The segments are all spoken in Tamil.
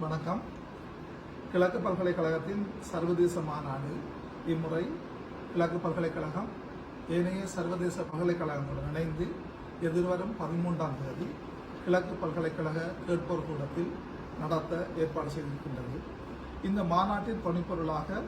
வணக்கம். கிழக்கு பல்கலைக்கழகத்தின் சர்வதேச மாநாடு இம்முறை. கிழக்கு பல்கலைக்கழகம் ஏனைய சர்வதேச பல்கலைக்கழகங்களுடன் இணைந்து எதிர்வரும் பதிமூன்றாம் தேதி கிழக்கு பல்கலைக்கழக கேட்போர் கூடத்தில் நடத்த ஏற்பாடு செய்திருக்கின்றது. இந்த மாநாட்டின் துணைப்பொருளாக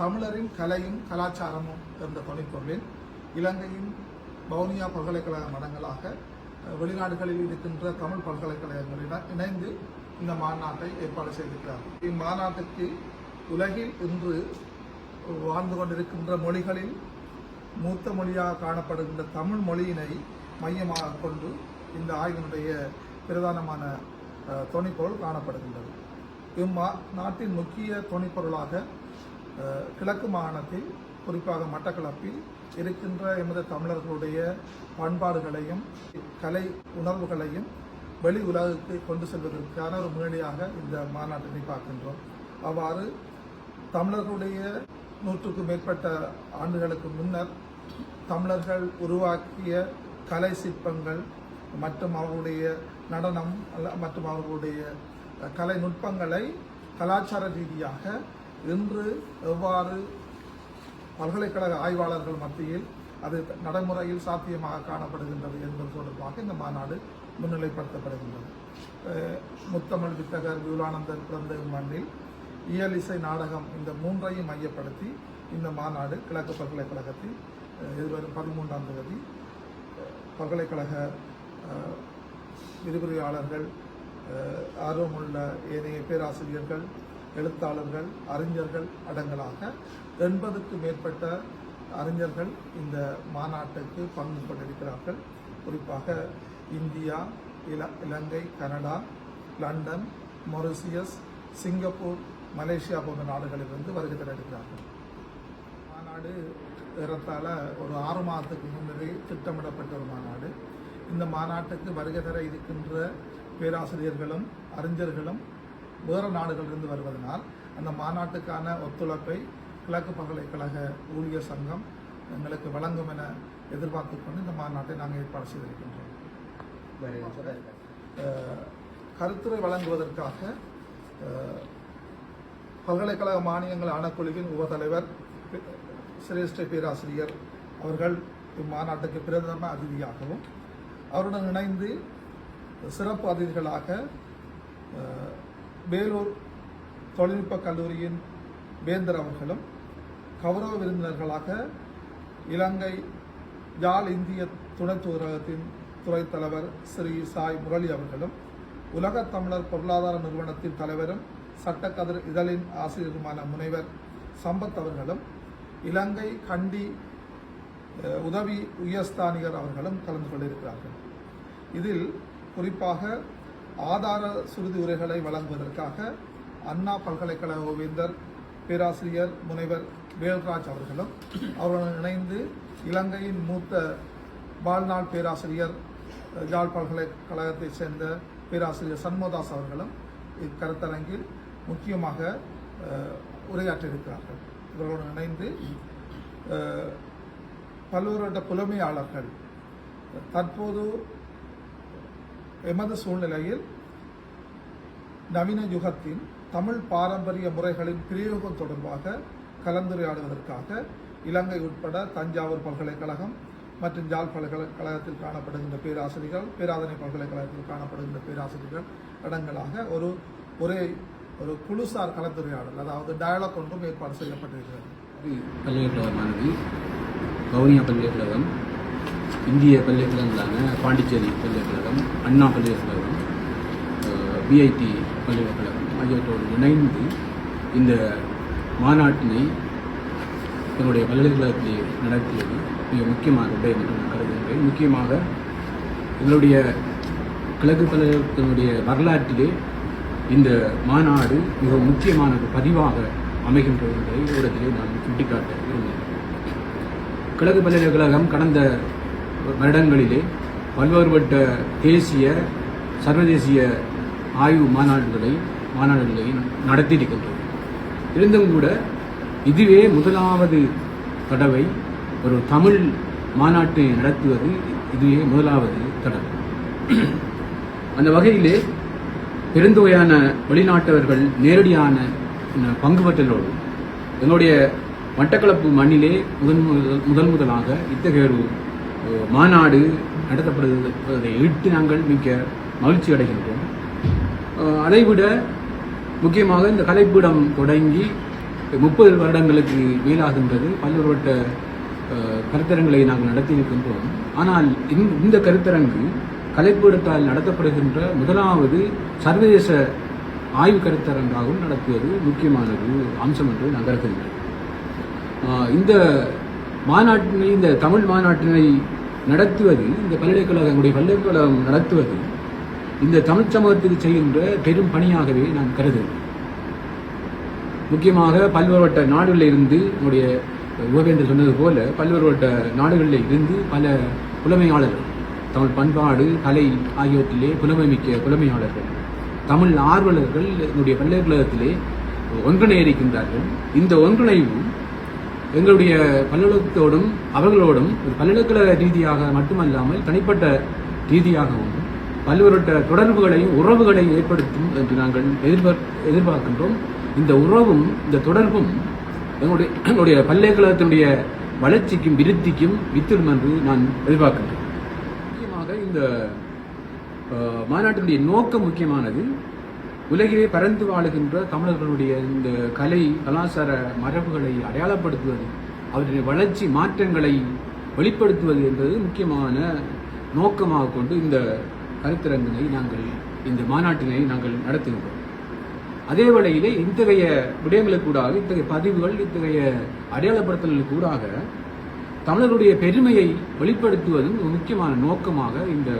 தமிழரின் கலையும் கலாச்சாரமும் என்ற துணைப்பொருளில் இலங்கையின் வவுனியா பல்கலைக்கழக மடங்களாக வெளிநாடுகளில் இருக்கின்ற தமிழ் பல்கலைக்கழகங்களுடன் இணைந்து இந்த மாநாட்டை ஏற்பாடு செய்திருக்கிறார். இம்மாநாட்டுக்கு உலகில் இன்று வாழ்ந்து கொண்டிருக்கின்ற மொழிகளில் மூத்த மொழியாக காணப்படுகின்ற தமிழ் மொழியினை மையமாக கொண்டு இந்த ஆய்வினுடைய பிரதானமான துணைப்பொருள் தொனிப்பொருள் காணப்படுகின்றது. இம்மா நாட்டின் முக்கிய துணைப்பொருளாக கிழக்கு மாகாணத்தில் குறிப்பாக மட்டக்களப்பில் இருக்கின்ற எமது தமிழர்களுடைய பண்பாடுகளையும் கலை உணர்வுகளையும் வெளி உலகத்தை கொண்டு செல்வதற்கான ஒரு முயற்சியாக இந்த மாநாட்டினை பார்க்கின்றோம். அவ்வாறு தமிழர்களுடைய நூற்றுக்கும் மேற்பட்ட ஆண்டுகளுக்கு முன்னர் தமிழர்கள் உருவாக்கிய கலை சிற்பங்கள் மற்றும் அவர்களுடைய நடனம் அல்ல மற்றும் அவர்களுடைய கலை நுட்பங்களை கலாச்சார ரீதியாக இன்று எவ்வாறு பல்கலைக்கழக ஆய்வாளர்கள் மத்தியில் அது நடைமுறையில் சாத்தியமாக காணப்படுகின்றது என்பது தொடர்பாக இந்த மாநாடு முன்னிலைப்படுத்தப்படுகின்றது. முத்தமிழ் வித்தகர் விவலானந்தர் பிறந்த மண்ணில் இயல் இசை நாடகம் இந்த மூன்றையும் மையப்படுத்தி இந்த மாநாடு கிழக்கு பல்கலைக்கழகத்தில் எதிர்வரும் பதிமூன்றாம் தேதி பல்கலைக்கழக விரிவுரையாளர்கள் ஆர்வமுள்ள ஏனைய பேராசிரியர்கள் எழுத்தாளர்கள் அறிஞர்கள் அடங்கலாக எண்பதுக்கு மேற்பட்ட அறிஞர்கள் இந்த மாநாட்டுக்கு பங்கு கொண்டிருக்கிறார்கள். குறிப்பாக இந்தியா இல Ilangai Canada London Mauritius Singapore Malaysia போன்ற நாடுகளிலிருந்து வருகை தர இருக்கிறார்கள் மாநாடு ஏறத்தாழ ஒரு ஆறு மாதத்துக்கு முன்னரே திட்டமிடப்பட்ட ஒரு மாநாடு. இந்த மாநாட்டுக்கு வருகை தர இருக்கின்ற பேராசிரியர்களும் அறிஞர்களும் வேறு நாடுகளிலிருந்து வருவதனால் அந்த மாநாட்டுக்கான ஒத்துழைப்பை கிழக்கு பல்கலைக்கழக ஊழியர் சங்கம் எங்களுக்கு வழங்கும் என எதிர்பார்த்து கொண்டு இந்த மாநாட்டை நாங்கள் ஏற்பாடு செய்திருக்கின்றோம். கருத்துரை வழங்குவதற்காக பல்கலைக்கழக மானியங்கள் ஆணைக்குழுவின் உபத்தலைவர் சிரேஷ்ட பேராசிரியர் அவர்கள் இம்மாநாட்டுக்கு பிரதம அதிதியாகவும் அவருடன் இணைந்து சிறப்பு அதிதிகளாக வேலூர் தொழில்நுட்ப கல்லூரியின் வேந்தர் அவர்களும் கௌரவ விருந்தினர்களாக இலங்கை யாழ் இந்திய துணை தூதரகத்தின் துறைத் தலைவர் ஸ்ரீ சாய் முரளி அவர்களும் உலகத் தமிழர் பொருளாதார நிறுவனத்தின் தலைவரும் சட்டக்கதிர் இதழின் ஆசிரியருமான முனைவர் சம்பத் அவர்களும் இலங்கை கண்டி உதவி உயர்ஸ்தானிகர் அவர்களும் கலந்து கொண்டிருக்கிறார்கள். இதில் குறிப்பாக ஆதார சுருதி உரைகளை வழங்குவதற்காக அண்ணா பல்கலைக்கழக கோவிந்தர் பேராசிரியர் முனைவர் வேல்ராஜ் அவர்களும் அவருடன் இணைந்து இலங்கையின் மூத்த வாழ்நாள் பேராசிரியர் ஜாழ் யாழ் பல்கலைக்கழகத்தைச் சேர்ந்த பேராசிரியர் சண்முகதாஸ் அவர்களும் இக்கருத்தரங்கில் முக்கியமாக உரையாற்றியிருக்கிறார்கள். இவர்களுடன் இணைந்து பல்வேறு பல்வேறுபட்ட புலமையாளர்கள் தற்போது எமது சூழ்நிலையில் நவீன யுகத்தின் தமிழ் பாரம்பரிய முறைகளின் பிரயோகம் தொடர்பாக கலந்துரையாடுவதற்காக இலங்கை உட்பட தஞ்சாவூர் பல்கலைக்கழகம் மற்றும் ஜாழ் பல்கலைக்கழகத்தில் காணப்படுகின்ற பேராசிரியர்கள் பேராதனை பல்கலைக்கழகத்தில் காணப்படுகின்ற பேராசிரியர்கள் இடங்களாக ஒரு ஒரே ஒரு குழுசார் கலந்துரையாடல் அதாவது டயலாக் ஒன்றும் ஏற்பாடு செய்யப்பட்டிருக்கிறது. பல்கலைக்கழகமானது. வவுனியா பல்கலைக்கழகம் இந்திய பல்கலைக்கழகங்களான பாண்டிச்சேரி பல்கலைக்கழகம் அண்ணா பல்கலைக்கழகம் பிஐடி பல்கலைக்கழகம் ஆகியவற்றோடு இணைந்து இந்த மாநாட்டினை என்னுடைய பல்கலைக்கழகத்திலே நடத்தியது. மிக முக்கியமாக விடயம் என்று நான் முக்கியமாக எங்களுடைய கிழக்கு பல்கலைக்கழகத்தினுடைய வரலாற்றிலே இந்த மாநாடு மிக முக்கியமான ஒரு பதிவாக அமைகின்றது என்பதை இடத்திலே நான் சுட்டிக்காட்ட விரும்புகிறேன். கிழக்கு பல்கலைக்கழகம் கடந்த வருடங்களிலே பல்வேறுபட்ட தேசிய சர்வதேசிய ஆய்வு மாநாடுகளை மாநாடுகளை நடத்தியிருக்கின்றது. இருந்தும் கூட இதுவே முதலாவது தடவை ஒரு தமிழ் மாநாட்டை நடத்துவது இதுவே முதலாவது தடவை அந்த வகையிலே பெருந்தொகையான வெளிநாட்டவர்கள் நேரடியான அஹ், பங்கு மட்டக்களப்பு மண்ணிலே முதன் முதல் முதல் முதலாக இத்தகைய ஒரு மாநாடு நடத்தப்படுவதை இட்டு நாங்கள் மிக்க மகிழ்ச்சி அடைகின்றோம். அதைவிட முக்கியமாக இந்த கலைப்பீடம் தொடங்கி முப்பது வருடங்களுக்கு மேலாகின்றது. பல்வேறுபட்ட கருத்தரங்களை நாங்கள் நடத்தியிருக்கின்றோம் ஆனால் இந்த- இந்த கருத்தரங்கு கலைப்பீடத்தால் நடத்தப்படுகின்ற முதலாவது சர்வதேச ஆய்வு கருத்தரங்காகவும் நடத்துவது முக்கியமானது அம்சம் என்று நான் கருதுகின்றேன். இந்த மாநாட்டினை இந்த தமிழ் மாநாட்டினை நடத்துவது இந்த பல்கலைக்கழகங்களுடைய பல்கலைக்கழகம் நடத்துவது இந்த தமிழ் சமூகத்துக்கு செய்கின்ற பெரும் பணியாகவே நான் கருதுகிறேன். முக்கியமாக பல்வேறுபட்ட நாடுகளில் இருந்து நம்முடைய உபவேந்தர் சொன்னது போல பல்வேறுபட்ட நாடுகளில் இருந்து பல புலமையாளர்கள் தமிழ் பண்பாடு கலை ஆகியவற்றிலே புலமைமிக்க புலமையாளர்கள் தமிழ் ஆர்வலர்கள் என்னுடைய பல்கலைக்கழகத்திலே ஒன்றிணைய இருக்கின்றார்கள். இந்த ஒன்றிணைவும் எங்களுடைய பல்கலைக்கழகத்தோடும் அவர்களோடும் ஒரு பல்கலைக்கழக ரீதியாக மட்டுமல்லாமல் தனிப்பட்ட ரீதியாகவும் பல்வேறுபட்ட தொடர்புகளையும் உறவுகளையும் ஏற்படுத்தும் என்று நாங்கள் எதிர்பார்க்கின்றோம். இந்த உறவும் இந்த தொடர்பும் எங்களுடைய எங்களுடைய பல்கலைக்கழகத்தினுடைய வளர்ச்சிக்கும் விருத்திக்கும் வித்திடும் என்று நான் எதிர்பார்க்கின்றேன். முக்கியமாக இந்த மாநாட்டினுடைய நோக்கம் முக்கியமானது உலகிலே பறந்து வாழுகின்ற தமிழர்களுடைய இந்த கலை கலாச்சார மரபுகளை அடையாளப்படுத்துவது அவருடைய வளர்ச்சி மாற்றங்களை வெளிப்படுத்துவது என்பது முக்கியமான நோக்கமாக கொண்டு இந்த கருத்தரங்கினை நாங்கள் இந்த மாநாட்டினை நாங்கள் நடத்துகின்றோம். அதே வேளையிலே இத்தகைய விடயங்களுக்கூடாக இத்தகைய பதிவுகள் இத்தகைய அடையாளப்படுத்தல்களுக்கு கூடாக தமிழர்களுடைய பெருமையை வெளிப்படுத்துவதும் ஒரு முக்கியமான நோக்கமாக இந்த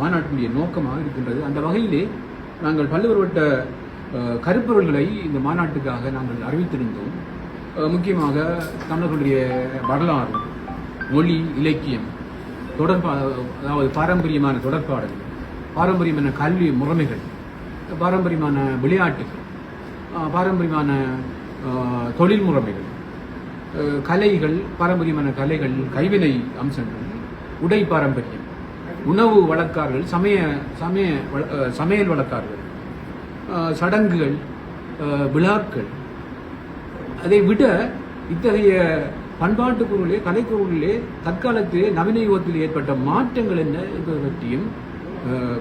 மாநாட்டினுடைய நோக்கமாக இருக்கின்றது. அந்த வகையிலே நாங்கள் பல்வேறுபட்ட கருப்பொருள்களை இந்த மாநாட்டுக்காக நாங்கள் அறிவித்திருந்தோம். முக்கியமாக தமிழர்களுடைய வரலாறு மொழி இலக்கியம் தொடர்பா அதாவது பாரம்பரியமான தொடர்பாடல் பாரம்பரியமான கல்வி முறைமைகள் பாரம்பரியமான விளையாட்டுகள் பாரம்பரியமான தொழில் முறைமைகள் கலைகள் பாரம்பரியமான கலைகள் கைவினை அம்சங்கள் உடை பாரம்பரியம் உணவு வழக்கார்கள் சமய சமய சமையல் வழக்கார்கள் சடங்குகள் விழாக்கள். அதை விட இத்தகைய பண்பாட்டு பொருளிலே கலைப்பொருளிலே தற்காலத்திலே நவீன யுகத்தில் ஏற்பட்ட மாற்றங்கள் என்ன என்பது பற்றியும்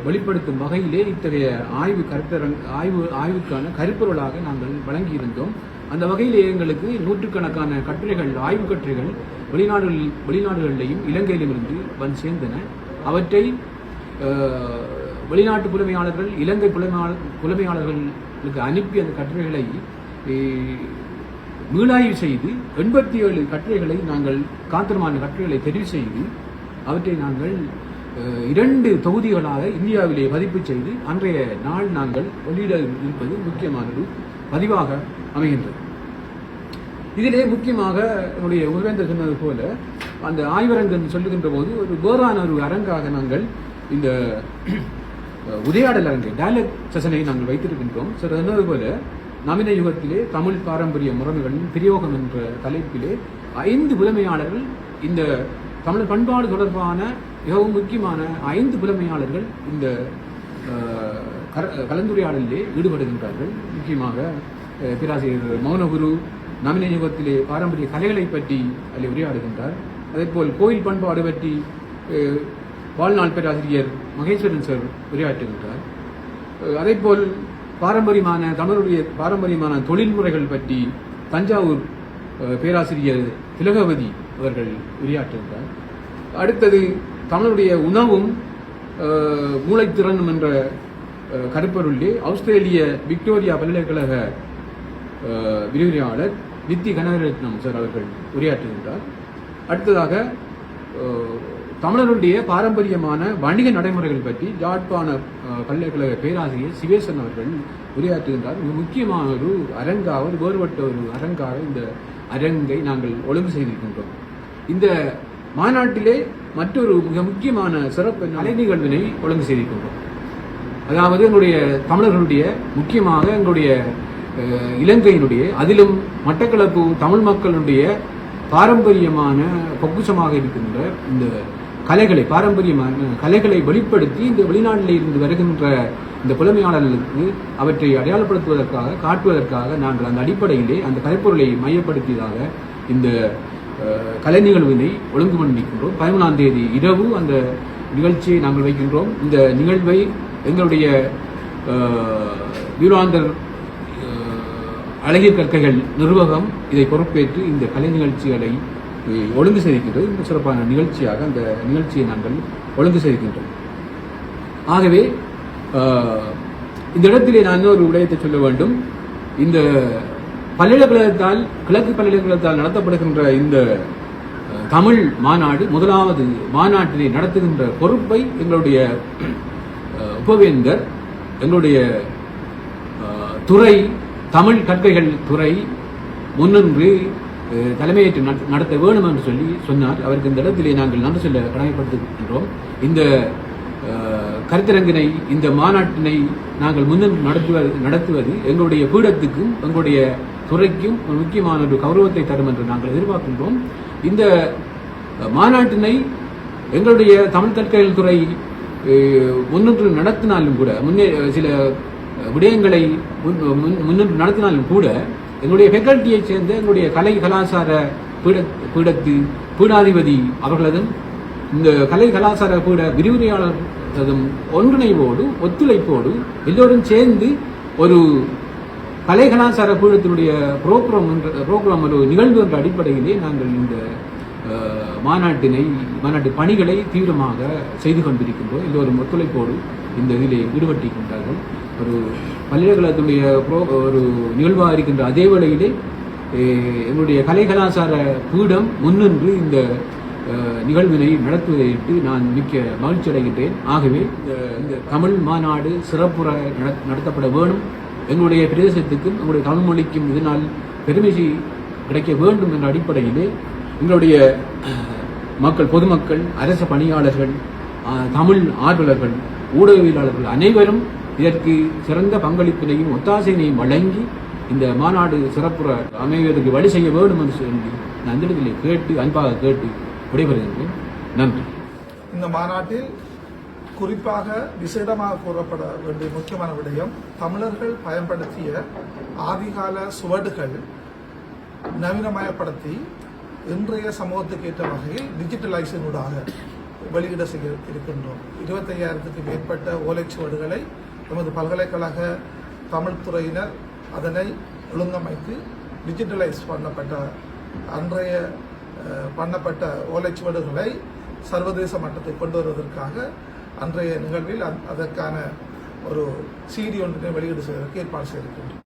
வெளிப்படுத்தும் வகையிலே இத்தகைய ஆய்வு கருத்தரங் ஆய்வு ஆய்வுக்கான கருப்பொருளாக நாங்கள் வழங்கியிருந்தோம். அந்த வகையிலே எங்களுக்கு நூற்றுக்கணக்கான கட்டுரைகள் ஆய்வு கட்டுரைகள் வெளிநாடுகளில் வெளிநாடுகளிலேயும் இலங்கையிலும் இருந்து வந்து சேர்ந்தன. அவற்றை வெளிநாட்டு புலமையாளர்கள் இலங்கை புலமையாளர் புலமையாளர்களுக்கு அனுப்பி அந்த கட்டுரைகளை மீளாய்வு செய்து எண்பத்தி ஏழு கட்டுரைகளை நாங்கள் காத்திரமான கட்டுரைகளை தெரிவு செய்து அவற்றை நாங்கள் இரண்டு தொகுதிகளாக இந்தியாவிலே பதிப்பு செய்து அன்றைய நாள் நாங்கள் வெளியிட இருப்பது முக்கியமானது பதிவாக அமைகின்றது. இதிலே முக்கியமாக என்னுடைய உபவேந்தர் சொன்னது போல அந்த ஆய்வரங்கம் சொல்லுகின்ற போது ஒரு வேறான ஒரு அரங்காக நாங்கள் இந்த உரையாடல் அரங்கை டயலாக் செஷனை நாங்கள் வைத்திருக்கின்றோம். சார் சொன்னது போல நவீன யுகத்திலே தமிழ் பாரம்பரிய முறைமைகளின் பிரயோகம் என்ற தலைப்பிலே ஐந்து புலமையாளர்கள் இந்த தமிழ் பண்பாடு தொடர்பான மிகவும் முக்கியமான ஐந்து புலமையாளர்கள் இந்த கலந்துரையாடலிலே ஈடுபடுகின்றார்கள். முக்கியமாக பேராசிரியர் மௌனகுரு நவீன யுகத்திலே பாரம்பரிய கலைகளை பற்றி அதில் உரையாடுகின்றார். அதேபோல் கோயில் பண்பாடு பற்றி வாழ்நாள் பேராசிரியர் மகேஸ்வரன் சார் உரையாற்றுகின்றார். அதேபோல் பாரம்பரியமான தமிழுடைய பாரம்பரியமான தொழில்முறைகள் பற்றி தஞ்சாவூர் பேராசிரியர் திலகவதி அவர்கள் உரையாற்றியிருந்தார் அடுத்தது தமிழுடைய உணவும் மூளைத்திறனும் என்ற அஹ், கருப்பொருளிலே ஆஸ்திரேலிய விக்டோரியா பல்கலைக்கழக விரிவுரையாளர் நித்தி கனகரத்னம் சார் அவர்கள் உரையாற்றுகின்றார். அடுத்ததாக தமிழருடைய பாரம்பரியமான வணிக நடைமுறைகள் பற்றி ஜாட்பான பல்கலைக்கழக பேராசிரியர் சிவேசன் அவர்கள் உரையாற்றுகின்றார். மிக முக்கியமான ஒரு அரங்காக ஒரு வேறுபட்ட ஒரு அரங்காக இந்த அரங்கை நாங்கள் ஒழுங்கு செய்திருக்கின்றோம் இந்த மாநாட்டிலே மற்றொரு மிக முக்கியமான சிறப்பு கலை நிகழ்வினை ஒழுங்கு செய்திருக்கின்றோம் அதாவது எங்களுடைய தமிழர்களுடைய முக்கியமாக எங்களுடைய இலங்கையினுடைய அதிலும் மட்டக்களப்பு தமிழ் மக்களுடைய பாரம்பரியமான பொக்குசமாக இருக்கின்ற இந்த கலைகளை பாரம்பரியமான கலைகளை வெளிப்படுத்தி இந்த வெளிநாட்டில் இருந்து வருகின்ற இந்த புலமையாளர்களுக்கு அவற்றை அடையாளப்படுத்துவதற்காக காட்டுவதற்காக நாங்கள் அந்த அடிப்படையிலே அந்த கலைப்பொருளை மையப்படுத்தியதாக இந்த கலை நிகழ்வினை ஒழுங்கு பண்ணிக்கின்றோம் பதிமூணாம் தேதி இரவு அந்த நிகழ்ச்சியை நாங்கள் வைக்கின்றோம். இந்த நிகழ்வை எங்களுடைய வீராந்தர் அழகிய கற்கைகள் நிர்வாகம் இதை பொறுப்பேற்று இந்த கலை நிகழ்ச்சிகளை ஒழுங்கு செய்திருக்கின்றது மிக சிறப்பான நிகழ்ச்சியாக அந்த நிகழ்ச்சியை நாங்கள் ஒழுங்கு செய்கின்றோம் ஆகவே இந்த இடத்திலே நான் இன்னொரு விடயத்தை சொல்ல வேண்டும். இந்த பல்கலைக்கழகத்தால் கிழக்கு பல்கலைக்கழகத்தால் நடத்தப்படுகின்ற இந்த தமிழ் மாநாடு முதலாவது மாநாட்டினை நடத்துகின்ற பொறுப்பை எங்களுடைய உபவேந்தர் எங்களுடைய துறை தமிழ் கற்கைகள் துறை முன்னின்று தலைமையேற்று நட- நடத்த வேணும் என்று சொல்லி சொன்னார். அவருக்கு இந்த இடத்திலே நாங்கள் நன்றி சொல்ல கடமைப்படுத்துகின்றோம் இந்த கருத்தரங்கினை இந்த மாநாட்டினை நாங்கள் முன்னும் நடத்துவது நடத்துவது எங்களுடைய பீடத்துக்கும் எங்களுடைய துறைக்கும் ஒரு முக்கியமான ஒரு கௌரவத்தை தரும் என்று நாங்கள் எதிர்பார்க்கின்றோம். இந்த மாநாட்டினை எங்களுடைய தமிழ் தற்கொலை துறை முன்னின்று நடத்தினாலும் கூட முன்னே சில விடயங்களை முன்- முன்- முன்னின்று நடத்தினாலும் கூட எங்களுடைய ஃபெக்கல்ட்டியை சேர்ந்த எங்களுடைய கலை கலாச்சார பீட பீடத்து பீடாதிபதி அவர்களதும் இந்த கலை கலாச்சார பீட விரிவுரையாளர்களதும் ஒன்றிணைவோடு ஒத்துழைப்போடு எல்லோரும் சேர்ந்து ஒரு கலை கலாச்சார பீடத்தினுடைய புரோகிராம் என்ற புரோகிராம் ஒரு நிகழ்வு என்ற அடிப்படையிலே நாங்கள் இந்த மாநாட்டினை மாநாட்டு பணிகளை தீவிரமாக செய்து கொண்டிருக்கின்றோம். எல்லோரும் ஒத்துழைப்போடு இந்த இதிலே ஈடுபட்டிருக்கின்றார்கள். ஒரு பல்கலைக்கழகத்துடைய ப்ரோ ஒரு நிகழ்வாக இருக்கின்ற அதே வேளையிலே என்னுடைய எங்களுடைய கலை கலாச்சார பீடம் முன்னின்று இந்த நிகழ்வினை நடத்துவதையிட்டு நான் மிக்க மகிழ்ச்சி அடைகின்றேன். ஆகவே இந்த- இந்த தமிழ் மாநாடு சிறப்புற நடத்தப்பட வேணும். எங்களுடைய பிரதேசத்துக்கும் எங்களுடைய தமிழ் மொழிக்கும் இதனால் பெருமை கிடைக்க வேண்டும் என்ற அடிப்படையிலே எங்களுடைய மக்கள் பொதுமக்கள் அரசு பணியாளர்கள் தமிழ் ஆர்வலர்கள் ஊடகவியலாளர்கள் அனைவரும் இதற்கு சிறந்த பங்களிப்பினையும் ஒத்தாசையினையும் வழங்கி இந்த மாநாடு சிறப்புற அமைவதற்கு வழி செய்ய வேண்டும் என்று சொல்லி நான் கேட்டு அன்பாக கேட்டு விடைபெறுகின்றேன். நன்றி. இந்த மாநாட்டில் குறிப்பாக விசேடமாக கூறப்பட வேண்டிய முக்கியமான விடயம் தமிழர்கள் பயன்படுத்திய ஆதிகால சுவடுகள் நவீனமயப்படுத்தி இன்றைய சமூகத்துக்கு ஏற்ற வகையில் டிஜிட்டலைசனூடாக வெளியிட செய்ய இருக்கின்றோம். இருபத்தையாயிரத்துக்கு மேற்பட்ட ஓலைச்சுவடுகளை எமது பல்கலைக்கழக தமிழ் துறையினர் அதனை ஒழுங்கமைத்து டிஜிட்டலைஸ் பண்ணப்பட்ட அன்றைய பண்ணப்பட்ட ஓலைச்சுவடுகளை சர்வதேச மட்டத்தை கொண்டு வருவதற்காக அன்றைய நிகழ்வில் அதற்கான ஒரு சீடி ஒன்றினை வெளியீடு செய்வதற்கு ஏற்பாடு செய்திருக்கின்றோம்.